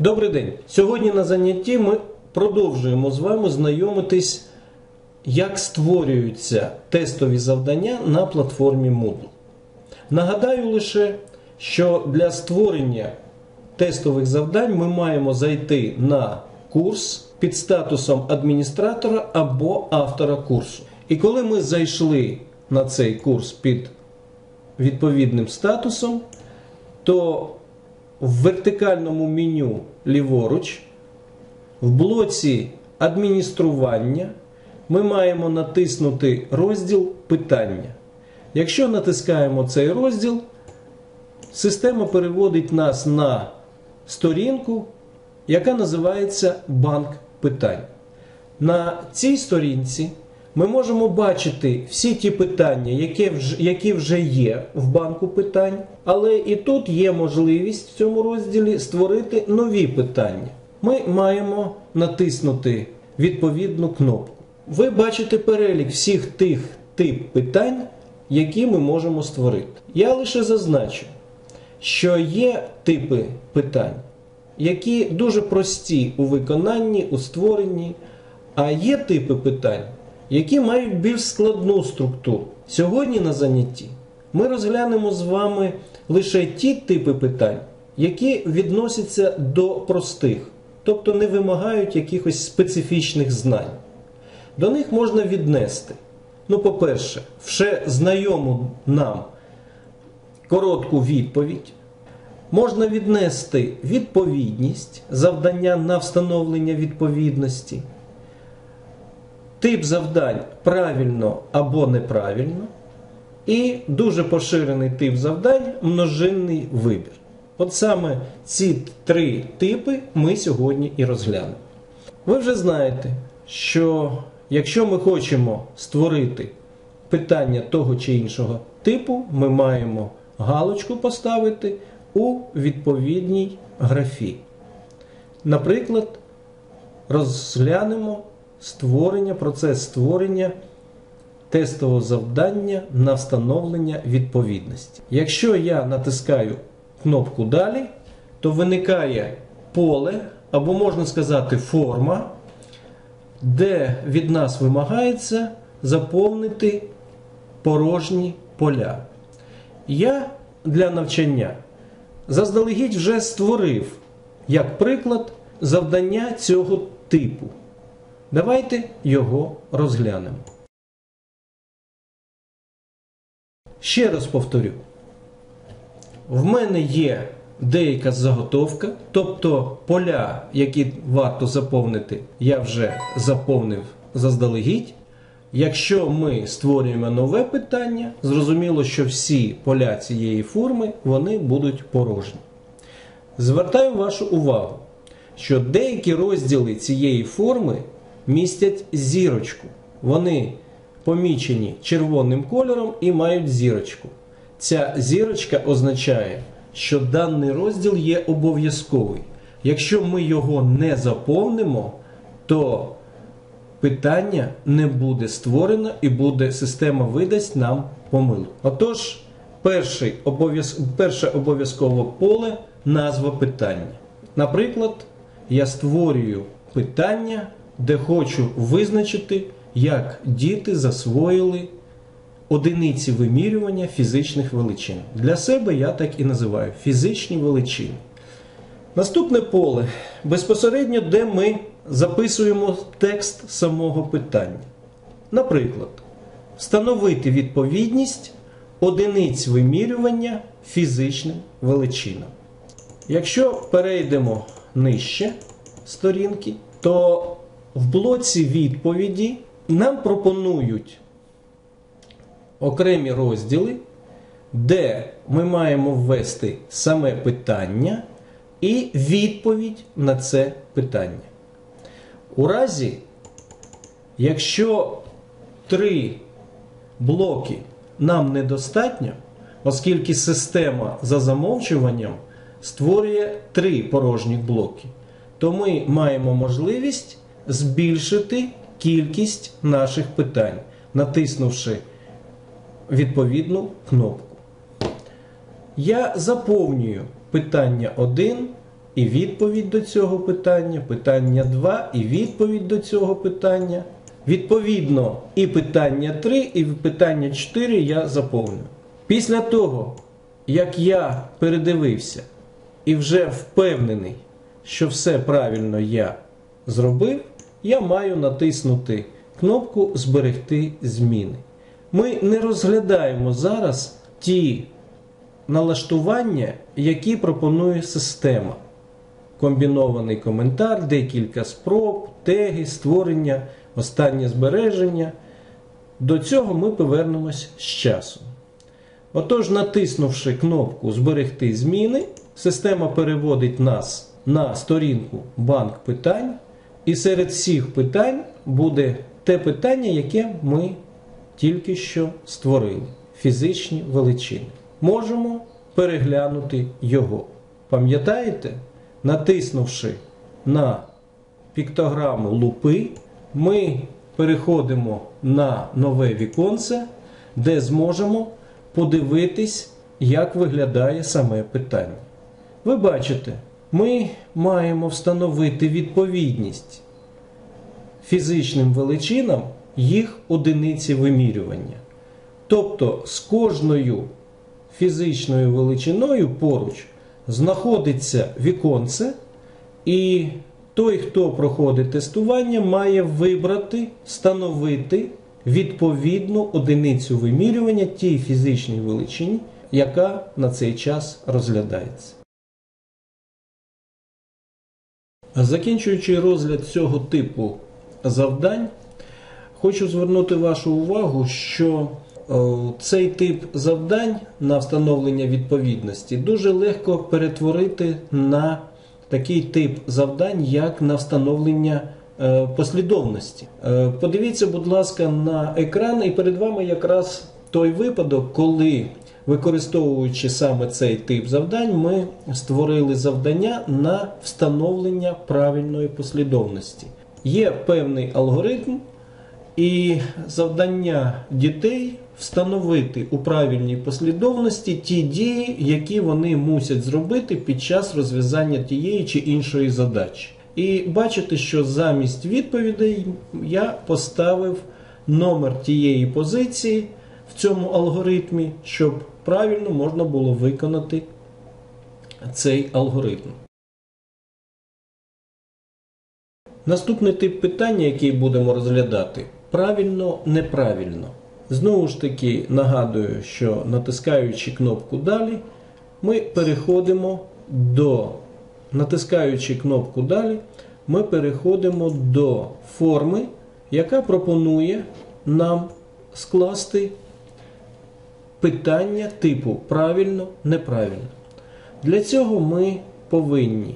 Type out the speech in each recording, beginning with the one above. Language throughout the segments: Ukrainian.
Добрий день. Сьогодні на занятті ми продовжуємо з вами знайомитись, як створюються тестові завдання на платформі Moodle. Нагадаю лише, що для створення тестових завдань ми маємо зайти на курс під статусом адміністратора або автора курсу. І коли ми зайшли на цей курс під відповідним статусом, то в вертикальному меню ліворуч, в блоці адміністрування ми маємо натиснути розділ питання. Якщо натискаємо цей розділ, система переводить нас на сторінку, яка називається Банк питань. На цій сторінці ми можемо бачити всі ті питання, які вже, які вже є в банку питань, але і тут є можливість в цьому розділі створити нові питання. Ми маємо натиснути відповідну кнопку. Ви бачите перелік всіх тих тип питань, які ми можемо створити. Я лише зазначу, що є типи питань, які дуже прості у виконанні, у створенні, а є типи питань які мають більш складну структуру. Сьогодні на занятті ми розглянемо з вами лише ті типи питань, які відносяться до простих, тобто не вимагають якихось специфічних знань. До них можна віднести, ну, по-перше, вже знайому нам коротку відповідь. Можна віднести відповідність, завдання на встановлення відповідності тип завдань правильно або неправильно. І дуже поширений тип завдань множинний вибір. От саме ці три типи ми сьогодні і розглянемо. Ви вже знаєте, що якщо ми хочемо створити питання того чи іншого типу, ми маємо галочку поставити у відповідній графі. Наприклад, розглянемо створення, процес створення тестового завдання на встановлення відповідності. Якщо я натискаю кнопку Далі, то виникає поле, або можна сказати, форма, де від нас вимагається заповнити порожні поля. Я для навчання заздалегідь вже створив, як приклад, завдання цього типу. Давайте його розглянемо. Ще раз повторю. В мене є деяка заготовка, тобто поля, які варто заповнити, я вже заповнив заздалегідь. Якщо ми створюємо нове питання, зрозуміло, що всі поля цієї форми вони будуть порожні. Звертаю вашу увагу, що деякі розділи цієї форми містять зірочку. Вони помічені червоним кольором і мають зірочку. Ця зірочка означає, що даний розділ є обов'язковий. Якщо ми його не заповнимо, то питання не буде створено і буде система видасть нам помилку. Отож, перший обов'яз... перше обов'язкове поле назва питання. Наприклад, я створюю питання де хочу визначити, як діти засвоїли одиниці вимірювання фізичних величин. Для себе я так і називаю фізичні величини. Наступне поле безпосередньо, де ми записуємо текст самого питання. Наприклад, встановити відповідність одиниць вимірювання фізичним величинам. Якщо перейдемо нижче сторінки, то в блоці відповіді нам пропонують окремі розділи, де ми маємо ввести саме питання і відповідь на це питання. У разі, якщо три блоки нам недостатньо, оскільки система за замовчуванням створює три порожні блоки, то ми маємо можливість збільшити кількість наших питань, натиснувши відповідну кнопку. Я заповнюю питання 1 і відповідь до цього питання, питання 2 і відповідь до цього питання. Відповідно, і питання 3, і питання 4 я заповню. Після того, як я передивився і вже впевнений, що все правильно я зробив, я маю натиснути кнопку Зберегти зміни. Ми не розглядаємо зараз ті налаштування, які пропонує система. Комбінований коментар, декілька спроб, теги, створення, останнє збереження. До цього ми повернемось з часом. Отож, натиснувши кнопку Зберегти зміни, система переводить нас на сторінку банк питань, і серед всіх питань буде те питання, яке ми тільки що створили фізичні величини. Можемо переглянути його. Пам'ятаєте? Натиснувши на піктограму лупи, ми переходимо на нове віконце, де зможемо подивитись, як виглядає саме питання. Ви бачите, ми маємо встановити відповідність фізичним величинам їх одиниці вимірювання. Тобто з кожною фізичною величиною поруч знаходиться віконце, і той, хто проходить тестування, має вибрати, встановити відповідну одиницю вимірювання тій фізичній величині, яка на цей час розглядається. Закінчуючи розгляд цього типу завдань, хочу звернути вашу увагу, що цей тип завдань на встановлення відповідності дуже легко перетворити на такий тип завдань, як на встановлення е, послідовності. Е, подивіться, будь ласка, на екран, і перед вами якраз той випадок, коли, використовуючи саме цей тип завдань, ми створили завдання на встановлення правильної послідовності. Є певний алгоритм. І завдання дітей встановити у правильній послідовності ті дії, які вони мусять зробити під час розв'язання тієї чи іншої задачі. І бачите, що замість відповідей я поставив номер тієї позиції в цьому алгоритмі, щоб правильно можна було виконати цей алгоритм. Наступний тип питання, який будемо розглядати, правильно, неправильно. Знову ж таки нагадую, що натискаючи кнопку Далі, ми переходимо до, натискаючи кнопку Далі, ми переходимо до форми, яка пропонує нам скласти питання типу правильно, неправильно. Для цього ми повинні,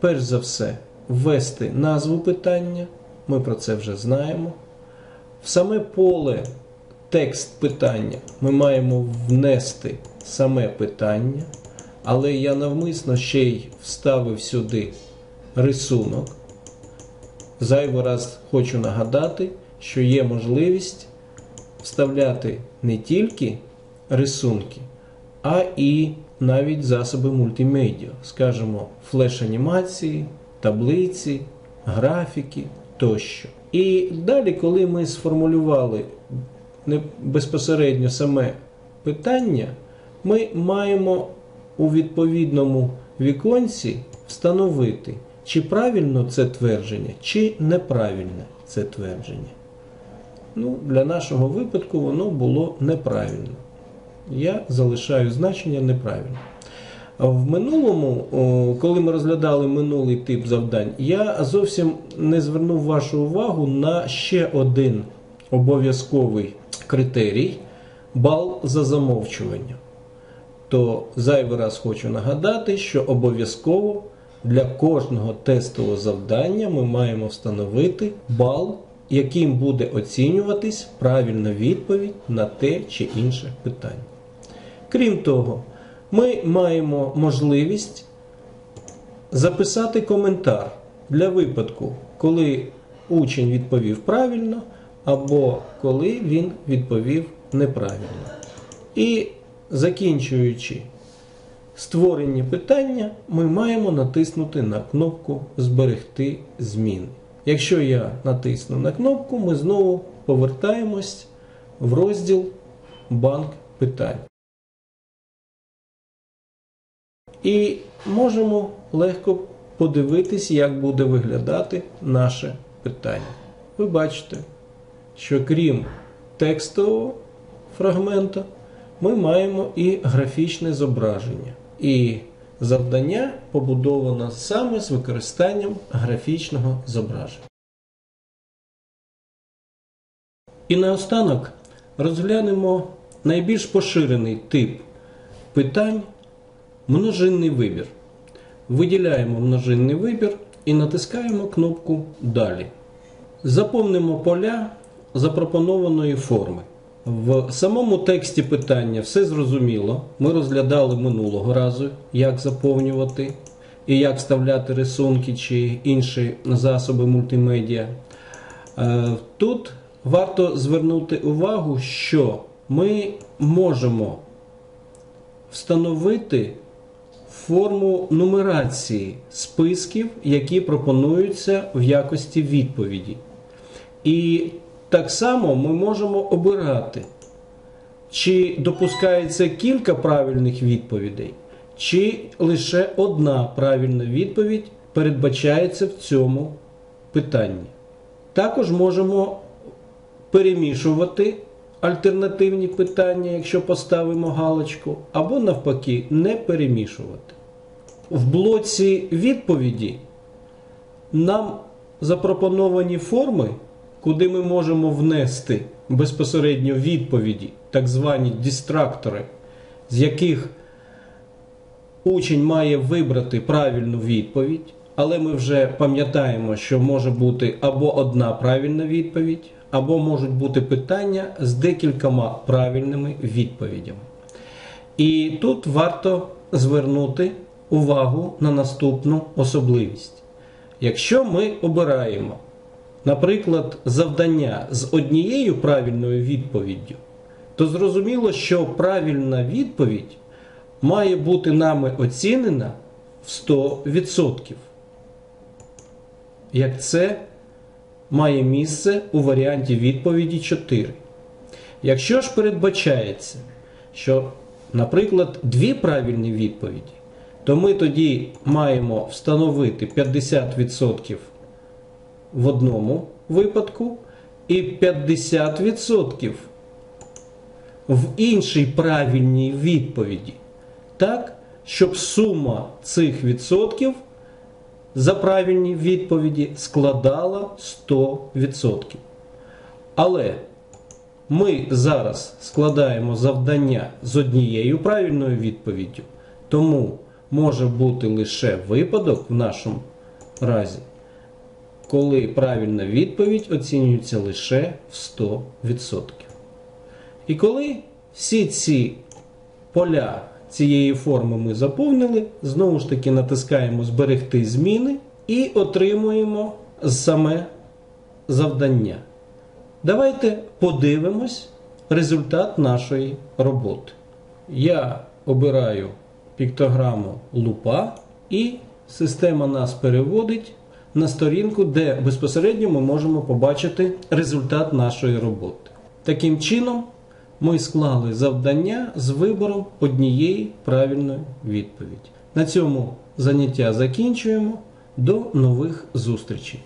перш за все, ввести назву питання. Ми про це вже знаємо. В саме поле текст питання ми маємо внести саме питання, але я навмисно ще й вставив сюди рисунок. Зайвий раз хочу нагадати, що є можливість вставляти не тільки рисунки, а і навіть засоби мультимедіа, скажімо, флеш-анімації, таблиці, графіки тощо. І далі, коли ми сформулювали безпосередньо саме питання, ми маємо у відповідному віконці встановити, чи правильно це твердження, чи неправильне це твердження. Ну, Для нашого випадку воно було неправильно. Я залишаю значення неправильно. В минулому, коли ми розглядали минулий тип завдань, я зовсім не звернув вашу увагу на ще один обов'язковий критерій бал за замовчування. То зайвий раз хочу нагадати, що обов'язково для кожного тестового завдання ми маємо встановити бал, яким буде оцінюватись правильна відповідь на те чи інше питання. Крім того, ми маємо можливість записати коментар для випадку, коли учень відповів правильно, або коли він відповів неправильно. І закінчуючи створенні питання ми маємо натиснути на кнопку Зберегти зміни. Якщо я натисну на кнопку, ми знову повертаємось в розділ Банк питань. І можемо легко подивитись, як буде виглядати наше питання. Ви бачите, що крім текстового фрагмента, ми маємо і графічне зображення. І завдання побудовано саме з використанням графічного зображення. І наостанок розглянемо найбільш поширений тип питань множинний вибір. Виділяємо множинний вибір і натискаємо кнопку Далі. Заповнимо поля запропонованої форми. В самому тексті питання все зрозуміло. Ми розглядали минулого разу, як заповнювати і як вставляти рисунки чи інші засоби мультимедіа. Е, Тут варто звернути увагу, що ми можемо встановити форму нумерації списків, які пропонуються в якості відповіді. І так само ми можемо обирати, чи допускається кілька правильних відповідей, чи лише одна правильна відповідь передбачається в цьому питанні. Також можемо перемішувати альтернативні питання, якщо поставимо галочку, або навпаки, не перемішувати. В блоці відповіді нам запропоновані форми, куди ми можемо внести безпосередньо відповіді, так звані дистрактори, з яких учень має вибрати правильну відповідь, але ми вже пам'ятаємо, що може бути або одна правильна відповідь, або можуть бути питання з декількома правильними відповідями. І тут варто звернути увагу на наступну особливість. Якщо ми обираємо, наприклад, завдання з однією правильною відповіддю, то зрозуміло, що правильна відповідь має бути нами оцінена в 100%. Як це має місце у варіанті відповіді 4. Якщо ж передбачається, що, наприклад, дві правильні відповіді, то ми тоді маємо встановити 50% в одному випадку і 50% в іншій правильній відповіді. Так, щоб сума цих відсотків за правильні відповіді складала 100%. Але ми зараз складаємо завдання з однією правильною відповіддю, тому може бути лише випадок в нашому разі, коли правильна відповідь оцінюється лише в 100%. І коли всі ці поля цієї форми ми заповнили, знову ж таки натискаємо Зберегти зміни і отримуємо саме завдання. Давайте подивимось результат нашої роботи. Я обираю піктограму лупа, і система нас переводить на сторінку, де безпосередньо ми можемо побачити результат нашої роботи. Таким чином, ми склали завдання з вибором однієї правильної відповіді. На цьому заняття закінчуємо. До нових зустрічей!